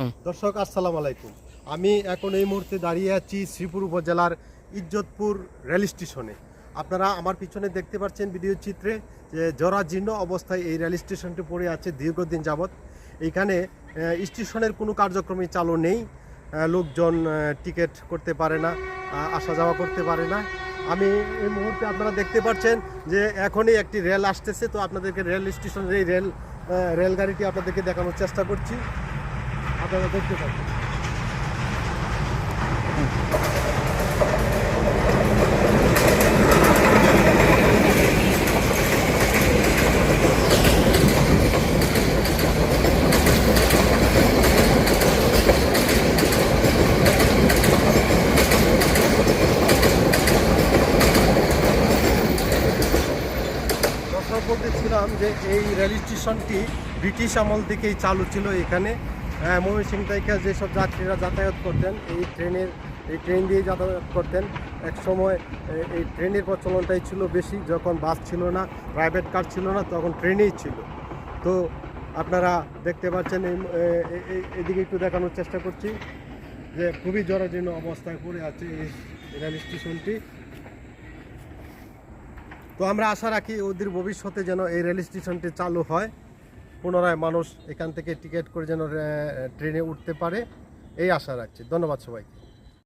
দর্শক, আসসালামু আলাইকুম। আমি এখন এই মুহূর্তে দাঁড়িয়ে আছি শ্রীপুর উপজেলার ইজ্জতপুর রেল স্টেশনে। আপনারা আমার পিছনে দেখতে পাচ্ছেন ভিডিও চিত্রে যে জরাজীর্ণ অবস্থায় এই রেল স্টেশনটি পড়ে আছে দীর্ঘদিন যাবৎ। এইখানে স্টেশনের কোনো কার্যক্রমই চালু নেই। লোকজন টিকিট করতে পারে না আসা যাওয়া করতে পারে না। আমি এই মুহূর্তে আপনারা দেখতে পাচ্ছেন যে এখনই একটি রেল আসতেছে। তো আপনাদেরকে রেল স্টেশনের এই রেল রেলগাড়িটি আপনাদেরকে দেখানোর চেষ্টা করছি। আপনারা দেখতে দর্শক বলতেছিলাম যে এই রেল স্টেশনটি ব্রিটিশ আমল থেকেই চালু ছিল এখানে। আহ, ময়মনসিংহ থেকে যেসব যাত্রীরা যাতায়াত করতেন এই ট্রেনের এই ট্রেন দিয়ে যাতায়াত করতেন এক সময় এই ট্রেনের প্রচলনটাই ছিল বেশি। যখন বাস ছিল না প্রাইভেট কার ছিল না তখন ট্রেনেই ছিল। তো আপনারা দেখতে পাচ্ছেন এই- এদিকে একটু দেখানোর চেষ্টা করছি যে খুবই জরাজীর্ণ অবস্থায় পড়ে আছে এই রেল স্টেশনটি। তো আমরা আশা রাখি ওদের ভবিষ্যতে যেন এই রেল স্টেশনটি চালু হয়। পুনরায় মানুষ এখান থেকে টিকিট করে যেন ট্রেনে উঠতে পারে, এই আশা রাখছি। ধন্যবাদ সবাইকে।